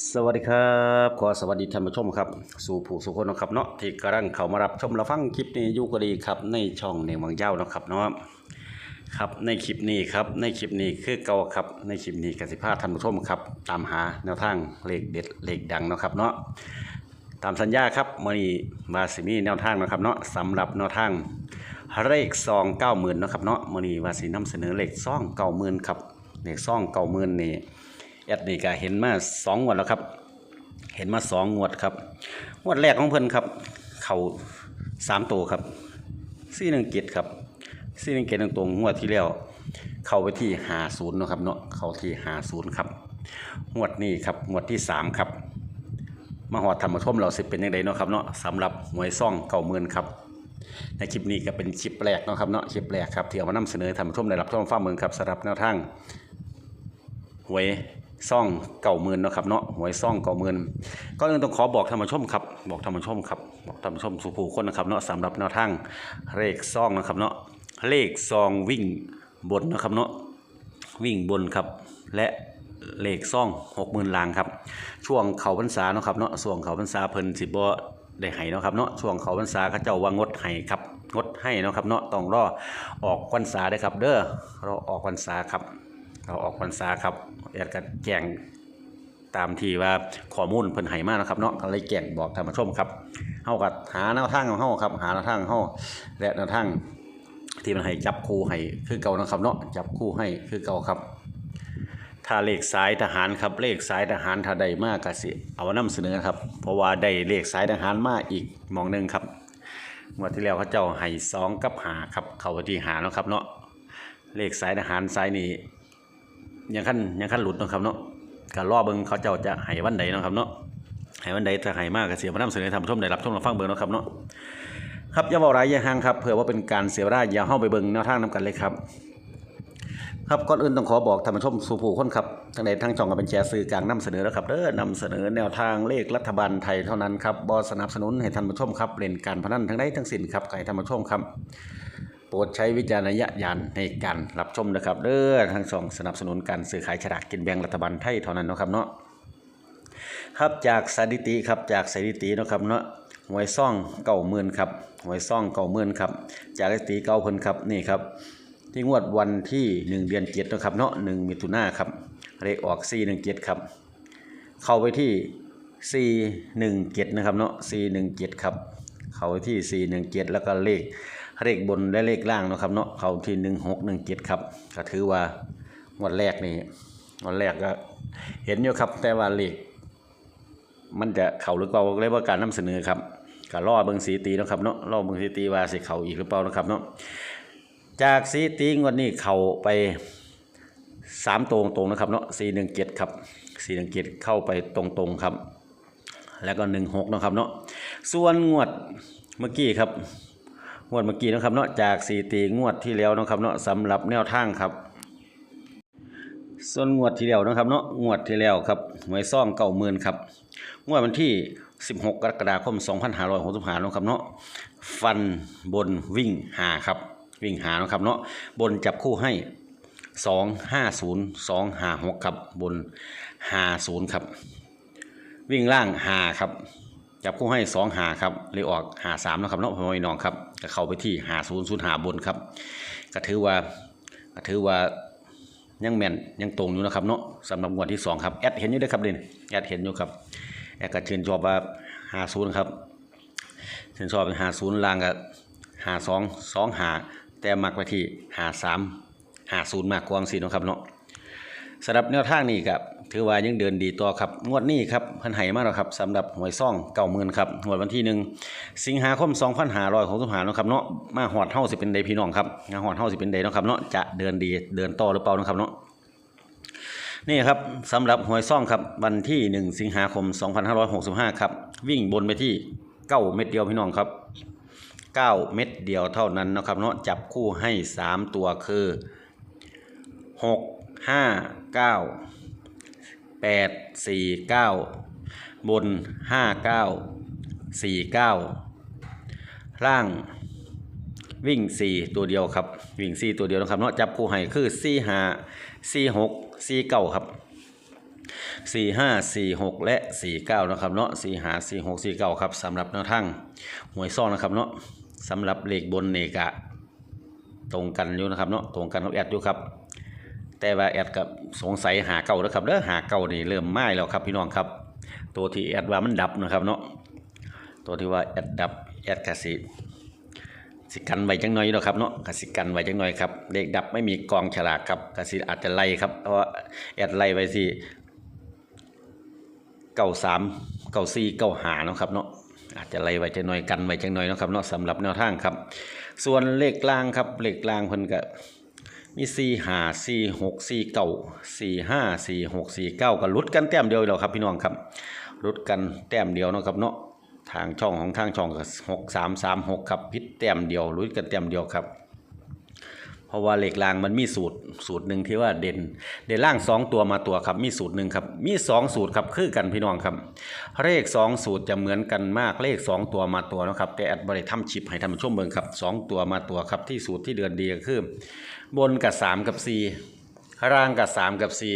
สวัสดีครับ ขอสวัสดีท่านผู้ชมครับ สู่ผู้สุคนนะครับเนาะที่กำลังเข้ามารับชมรับฟังคลิปนี้อยู่ก็ดีครับ ในช่องในวังเย้านะครับเนาะครับในคลิปนี้ครับในคลิปนี้คือเก่าครับในคลิปนี้กสิภาท่านผู้ชมครับ ตามหาแนวทางเลขเด็ดเลขดังนะครับเนาะตามสัญญาครับมื่อนี้มาสิมีแนวทางนะครับเนาะสำหรับแนวทางเลขซองเก้าหมื่นนะครับเนาะมื่อนี้ว่าสินำเสนอเลขซองเก้าหมื่นครับเลขซองเก้าหมื่นนี่ แอดนี่ก็เห็นมาสองงวดแล้วครับ เห็นมาสองงวดครับงวดแรกของเพิ่นครับ เข่าสามตัวครับสี่หนึ่งเจ็ดครับสี่หนึ่งเจ็ดตรงๆงวดที่แล้วเข้าไปที่หาศูนย์นะครับเนาะเข้าที่หาศูนย์ครับงวดนี้ครับงวดที่สามครับมาหอดธรรมชมเราสิเป็นยังไงเนาะครับเนาะสำหรับหวยซ่องเก่าหมื่นครับ ในคลิปนี้ก็เป็นคลิปแรกเนาะครับเนาะคลิปแรกครับที่เอามานำเสนอธรรมชมได้รับชมฟ้าเมืองครับสำหรับแนวทางหวย ซ่องเก่าหมื่นนะครับเนาะหวยซ่องเก่าหมื่นก็ยังต้องขอบอกท่านผู้ชมครับบอกท่านผู้ชมครับบอกท่านผู้ชมสุภูคนนะครับเนาะสำหรับแนวทางเลขซ่องนะครับเนาะเลขซองวิ่งบนนะครับเนาะวิ่งบนครับและเลขซ่องหกหมื่นลางครับช่วงเขาพรรษาเนาะครับเนาะช่วงเขาพรรษาเพิ่นสิบ่ได้ให้เนาะครับเนาะช่วงเขาพรรษาเขาเจ้าว่างดให้ครับงดให้เนาะครับเนาะต้องรอออกพรรษาได้ครับ เด้อรอออกพรรษาครับ เราออกพรรษาครับแอดก็แจ้งตามที่ว่าข้อมูลเพิ่นให้มานะครับเนาะก็เลยแจ้งบอกท่านผู้ชมครับเฮาก็หาแนวทางของเฮาครับ หาแนวทางของเฮาและแนวทางที่มันให้จับคู่ให้คือเก่านะครับเนาะจับคู่ให้คือเก่าครับถ้าเลขสายทหารครับเลขสายทหารถ้าได้มากก็สิเอานำเสนอครับ เพราะว่าได้เลขสายทหารมาอีกมองหนึ่งครับงวดที่แล้วเขาเจ้าให้สองกับหาครับ เขาที่หาเนาะครับเนาะเลขสายทหารสายนี้ ยังขั้นยังขั้นหลุดนะครับเนาะการรอเบิ่งเขาเจ้าจะให้วันใดนะครับเนาะให้วันใดถ้าให้มากก็เสียมานำเสนอทำชมได้รับชมรับฟังเบิ่งนะครับเนาะครับอย่าเว้าหลายอย่าห่างครับเพื่อว่าเป็นการเสียเวลาอย่าเฮาไปเบิ่งแนวทางนํกันเลยครับครับก่อนอื่นต้องขอบอกท่านผู้ชมสู่ผู้คนครับทางใดทางช่องก็เป็นแชร์สื่อกลางนำเสนอแล้วครับเด้อนำเสนอแนวทางเลขรัฐบาลไทยเท่านั้นครับบ่สนับสนุนให้ท่านผู้ชมครับเล่นการพนันทั้งใดทั้งสิ้นครับให้ท่านผู้ชมครับ ปรดใช้วิจารณญาณในการรับชมนะครับเด้อทางช่องสนับสนุนการซื้อขายฉลากกินแบ่งรัฐบาลไทยเท่านั้นนะครับเนาะครับจากสถิติครับจากสถิตินะครับเนาะหวยซ่องเก่าหมื่นครับหวยซ่องเก่าหมื่นครับจากสถิติเก่าเพิ่นครับนี่ครับ ที่งวดวันที่1เดือน7นะครับเนาะ1มิถุนาครับเลขออก417ครับ เข้าไปที่417นะครับเนาะ417ครับ เข้าไปที่417แล้วก็เลข เลขบนและเลขล่างนะครับเนาะเขาที่1617ครับก็ถือว่างวดแรกนี่งวดแรกก็เห็นอยู่ครับ แต่ว่าเลขมันจะเข้าหรือเปล่าเรียกว่าการนำเสนอครับก็รอเบิงสีตีนะครับเนาะรอเบิงสีตีว่าสิเข้าอีกหรือเปล่านะครับเนาะจากสีติงวันนี้เข้าไปสามตรงตรงนะครับเนาะสี่หนึ่งเจ็ดครับสี่หนึ่งเจ็ดเข้าไปตรงตรงๆครับ แล้วก็หนึ่งหกนะครับเนาะส่วนงวดเมื่อกี้ครับ งวดเมื่อกี้นะครับเนาะจากสีตีงวดที่แล้วนะครับเนาะสำหรับแนวทางครับ ส่วนงวดที่แล้วนะครับเนาะงวดที่แล้วครับหวยซ่องเก่าหมื่นครับงวดวันที่ 16 กรกฎาคม 2565นาะครับเนาะฟันบนวิ่งหาครับ วิ่งหานะครับเนาะบนจับคู่ให้ 250 256ครับบน50ครับ วิ่งล่างหาครับ จับคู่ให้2หาครับเลยออกหา3นะครับเนาะพ่อแม่พี่น้องครับก็เข้าไปที่50 0หาบนครับก็ถือว่าก็ถือว่ายังแม่นยังตรงอยู่นะครับเนาะสำหรับงวดที่สองครับแอดเห็นอยู่ด้ครับเด่นแอดเห็นอยู่ครับแอดก็เชื่นชอบว่าหาศูนย์ครับเชื่นชอบเป็นหาศูนย์ล่างกับหาสองสองหาแต่มักไปที่หาสามหาศูนย์มากกว่าสินะครับเนาะ สำหรับแนวทางนี้ครับถือว่ายังเดินดีต่อครับงวดนี้ครับพิ่นให้มากแล้วครับสำหรับหวยซ่องเก่าหมื่นครับงวดวันที่หนึ่งสิงหาคม2565เนหาร้อยของสมหานะครับเนาะมาหอดเฮาสิเป็นใดพี่น้องครับมาหอดเฮาสิเป็นใดเนะครับเนาะจะเดินดีเดินต่อหรือเปล่านะครับเนาะนี่ครับสำหรับหวยซ่องครับวันที่1สิงหาคม2565ครับวิ่งบนไปที่9เม็ดเดียวพี่น้องครับ9เม็ดเดียวเท่านั้นนะครับเนาะจับคู่ให้3ตัวคือ 6 5 9 8 4 9บน5 9 4 9ล่างวิ่ง4ตัวเดียวครับ วิ่ง4ตัวเดียวนะครับเนาะจับคู่ให้คือ4 5 4 6 4 9ครับสี่ห้าสี่หกและสี่เก้านะครับเนาะสี่ห้าสี่หกสี่เก้าครับสำหรับแนวทางหวยซ่องนะครับเนาะสำหรับเลขบนเนกะ ตรงกันอยู่นะครับเนาะตรงกันกับแอดอยู่ครับ แต่ว่าแอดกับสงสัยหาเก่าแล้วครับเด้อหาเก่านี่เริ่มไหม้แล้วครับพี่น้องครับ ตัวที่แอดว่ามันดับนะครับเนาะตัวที่ว่าแอดดับแอดกสิสิกันไว้จังหน่อยเนาะครับเนาะกสิกันไว้จังหน่อยครับเลขดับไม่มีกองฉลากครับกสิอาจจะไล่ครับเพราะว่าแอดไล่ไว้ที่เก้าสามเก้าสี่เก้าหาเนาะครับเนาะอาจจะไล่ไว้จังหน่อยกันไว้จังหน่อยเนาะครับเนาะสำหรับแนวทางครับ ส่วนเลขกลางครับเลขกลางเพิ่นก็ มีสี่ห้าสี่หกสี่เก้าสี่ห้าสี่หกสี่เก้าก็ลุดกันแต้มเดียวแล้วครับพี่น้องครับลุดกันแต้มเดียวนะครับเนาะทางช่องของทางช่องก็หกสามสามหกครับพิษแต้มเดียวลุดกันแต้มเดียวครับ เพราะว่าเหล็กรางมันมีสูตรสูตรหนึ่งที่ว่าเด่น เด่นล่างสองตัวมาตัวครับมีสูตรหนึ่งครับมีสองสูตรครับคือกันพี่น้องครับ เลขสองสูตรจะเหมือนกันมากเลขสองตัวมาตัวนะครับแต่แอดบริทำชิปให้ท่านผู้ชมเบิงครับสองตัวมาตัวครับที่สูตรที่เดือนดีก็คือบนกับสามกับสี่ล่างกับสามกับสี่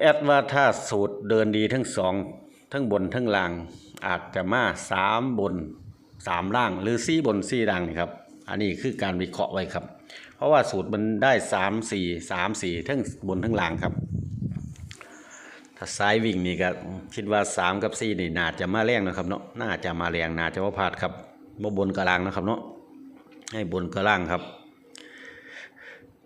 แอดว่าถ้าสูตรเดินดีทั้งสองทั้งบนทั้งล่างอาจจะมาสามบนสามล่าง หรือสี่บนสี่ล่างนี่ครับ อันนี้คือการวิเคราะห์ไว้ครับ เพราะว่าสูตรมันได้สามสี่สามสี่ทั้งบนทั้งล่างครับ ถ้าซ้ายวิ่งนี่ก็คิดว่าสามกับสี่นี่น่าจะมาแรงนะครับเนาะน่าจะมาแรงน่าจะว่าพลาดครับบ่บนกับล่างนะครับเนาะให้บนกระล่างครับ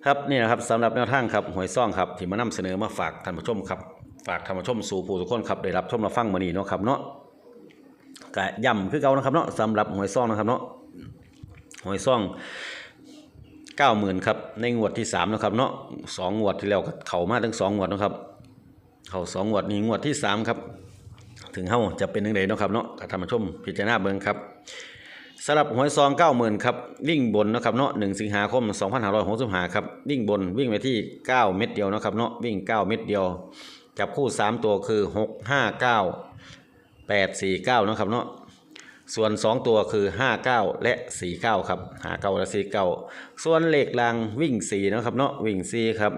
ครับนี่นะครับสำหรับแนวทางครับหวยซ่องครับที่มานำเสนอมาฝากท่านผู้ชมครับฝากท่านผู้ชมสู่ผู้ทุกคนครับได้รับชมรับฟังมื้อนี้เนาะครับเนาะกะย่ำคือเก่านะครับเนาะสำหรับหวยซ่องนะครับเนาะ หวยซ่องเก้าหมื่นครับ ในงวดที่สามนะครับเนาะสองงวดที่แล้วเข้ามาทั้งสองงวดนะครับ เข้าสองงวดนี้งวดที่สามครับ ถึงเฮาจะเป็นยังไงเนะครับเนาะก็ท่านผู้ชมพิจารณาเบิ่งครับสำหรับหวยซองเก้าหมื่นครับวิ่งบนนะครับเนาะหนึ่งสิงหาคมสองพันห้าร้อยหกสิบห้าครับวิ่งบนวิ่งไปที่เก้าเม็ดเดียวนะครับเนาะวิ่งเก้าเม็ดเดียว จับคู่สามตัวคือหกห้าเก้าแปดสี่เก้านะครับเนาะ ส่วนสองตัวคือห้าเก้าและสี่เก้าครับห้าเก้าและสี่เก้าส่วนเลขรางวิ่งสี่นะครับเนาะวิ่งสี่ครับ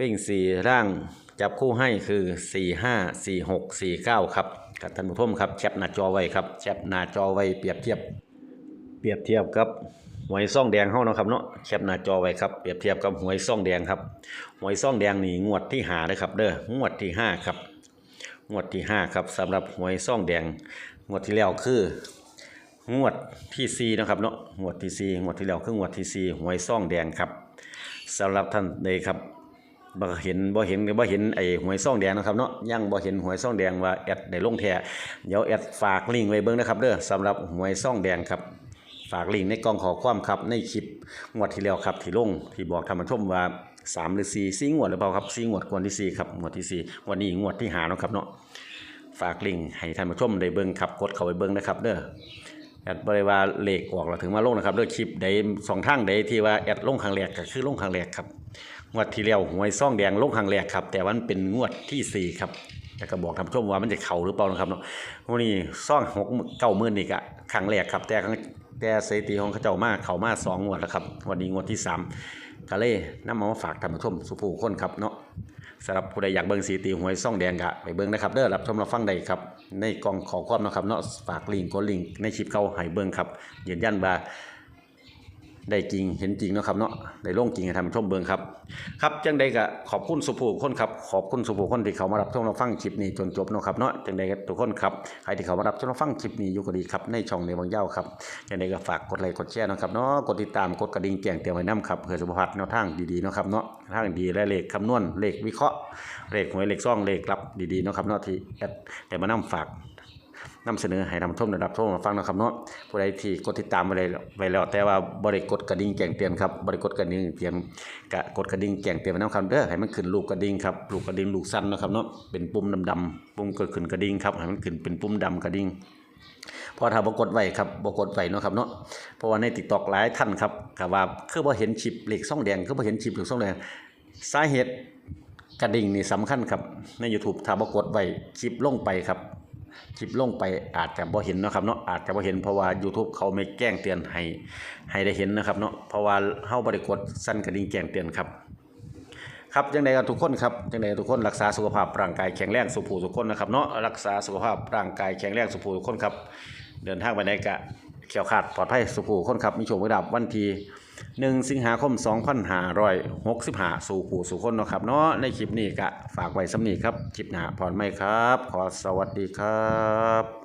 วิ่งสี่ร่างจับคู่ให้คือ 4 5 4 6 4 9 ครับกับท่านผู้ชมครับแคปหน้าจอไว้ครับแคปหน้าจอไว้เปรียบเทียบ เปรียบเทียบกับหวยซ่องแดงเฮาเนาะครับเนาะแคปหน้าจอไว้ครับเปรียบเทียบกับหวยซ่องแดงครับหวยซ่องแดงนี่งวดที่หาเลยครับเด้องวดที่ห้าครับ งวดที่ห้าครับสำหรับหวยซ่องแดง งวดที่แล้วคืองวดที่สี่นะครับเนาะงวดที่สี่งวดที่แล้วคืองวดที่สี่หวยซ่องแดงครับสำหรับท่านใดครับบ่เห็นบ่เห็นบ่เห็นไอ้หวยซ่องแดงนะครับเนาะยังบ่เห็นหวยซ่องแดงว่าแอดได้ลงแท้เดี๋ยวแอดฝากลิงก์ไว้เบิ่งนะครับเด้อสำหรับหวยซ่องแดงครับฝากลิงก์ในกล่องขอความครับในคลิปงวดที่แล้วครับที่ลงที่บอกท่านผู้ชมว่า สามหรือ4 4งวดหรือเปล่าครับ4งวดกวนที่สี่ครับงวดที่สี่วันนี้งวดที่หาเนาะครับเนาะฝากลิงให้ท่านผู้ชมได้เบิ่งครับกดเข้าไปเบิ่งนะครับเด้อแอดบริวาเลขออกเราถึงมาลงนะครับด้วยคลิปใดสองทางใดที่ว่าแอดลงครั้งแรกก็คือลงครั้งแรกครับงวดที่แล้วหวยซ่องแดงลงครั้งแรกครับ แต่วันเป็นงวดที่สี่ครับแต่ก็บอกท่านผู้ชมว่ามันจะเข่าหรือเปล่านะครับเนาะวันนี้ซ่องหกเก้าหมื่นนี่กะครั้งแรกครับ แต่ครั้งแต่สถิติของเขาเจ้ามากเข่ามาสองงวดแล้วครับ วันนี้งวดที่สาม ก็เลยนำมาฝากท่านผู้ชมสุภูคนครับเนาะสำหรับผู้ใดอยากเบิ่งสีตีหวยซ่องแดงกะไปเบิ่งนะครับเด้อรับชมรับฟังได้ครับในกองขอความนะครับเนาะฝากลิงก์กดลิงก์ในคลิปเก่าให้เบิ่งครับยืนยันว่า ได้จริงเห็นจริงเนาะครับเนาะได้ลงจริงให้ท่านผู้ชมเบิ่งครับ ครับจังใดก็ขอบคุณสุภูคนครับขอบคุณสุภูคนที่เขามารับชมรับฟังคลิปนี้จนจบเนาะครับเนาะจังใดก็ทุกคนครับใครที่เขามารับชมรับฟังคลิปนี้อยู่ก็ดีครับในช่องในบางเย้าครับจังใดก็ฝากกดไลค์กดแชร์นะครับเนาะกดติดตามกดกระดิ่งแจ้งเตือนไว้นํครับเพื่อสุขภาพแนวทางดีๆเนาะครับเนาะทางดีและเลขคำนวณเลขวิเคราะห์เลขหวยเลขซ่องเลขลับดีๆเนาะครับเนาะที่แอดแต่มานํฝาก นำเสนอให้นำชมได้รับชมรับฟังนะครับเนาะผู้ใดที่กดติดตามไว้เลยไว้แล้ว แต่ว่าบริกดกระดิ่งแจ้งเตือนครับบริกดกระดิ่งเตือนกะกดกระดิ่งแจ้งเตือนไว้นำครับเด้อให้มันขึ้นลูกกระดิ่งครับลูกกระดิ่งลูกสั้นนะครับเนาะเป็นปุ่มดำๆปุ่มก็ขึ้นกระดิ่งครับให้มันขึ้นเป็นปุ่มดำกระดิ่งพอถ้าบกดไว้ครับบกดไว้เนาะครับเนาะเพราะว่าในติ๊กตอกหลายท่านครับก็ว่าคือบ่เห็นชิปเหล็กซ่องแดงคือบ่เห็นชิปเหล็กซ่องแดงสาเหตุกระดิ่งนี่สำคัญครับใน YouTube ถ้าบกดไว้คลิปลงไปครับ คลิปลงไปอาจจะบ่เห็นนะครับเนาะอาจจะบ่เห็นเพราะว่า YouTube เขาไม่แจ้งเตือนให้ให้ได้เห็นนะครับเนาะเพราะว่าเฮาบ่ได้กดสั่นกระดิ่งแจ้งเตือนครับครับจังใดกันทุกคนครับจังใดทุกคนรักษาสุขภาพร่างกายแข็งแรงสุภูทุกคนนะครับเนาะรักษาสุขภาพร่างกายแข็งแรงสุภูทุกคนครับ เดินทางไปไหนกะเขียวขาดปลอดภัยสุขผู้ทุกคนครับมีโชคมีลาภวันที่ 1 สิงหาคม 2565 สู่ผู้สู่คนเนาะครับเนาะในคลิปนี้กะฝากไว้สำนีครับคลิปหน้าพรไม่ครับ ขอสวัสดีครับ